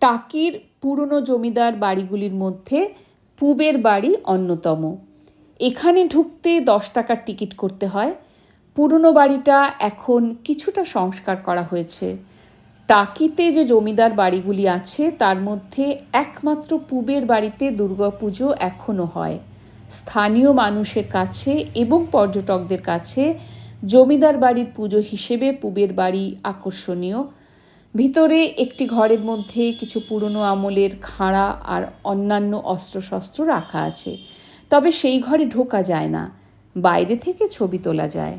টাকির পুরনো জমিদার বাড়িগুলির মধ্যে পুবের বাড়ি অন্যতম। এখানে ঢুকতে দশ টাকার টিকিট করতে হয়। পুরনো বাড়িটা এখন কিছুটা সংস্কার করা হয়েছে। টাকিতে যে জমিদার বাড়িগুলি আছে, তার মধ্যে একমাত্র পুবের বাড়িতে দুর্গাপুজো এখনও হয়। স্থানীয় মানুষের কাছে এবং পর্যটকদের কাছে জমিদার বাড়ির পুজো হিসেবে পুবের বাড়ি আকর্ষণীয়। ভিতরে একটি ঘরের মধ্যে কিছু পুরনো আমলের খাঁড়া আর অন্যান্য অস্ত্রশস্ত্র রাখা আছে, তবে সেই ঘরে ঢোকা যায় না, বাইরে থেকে ছবি তোলা যায়।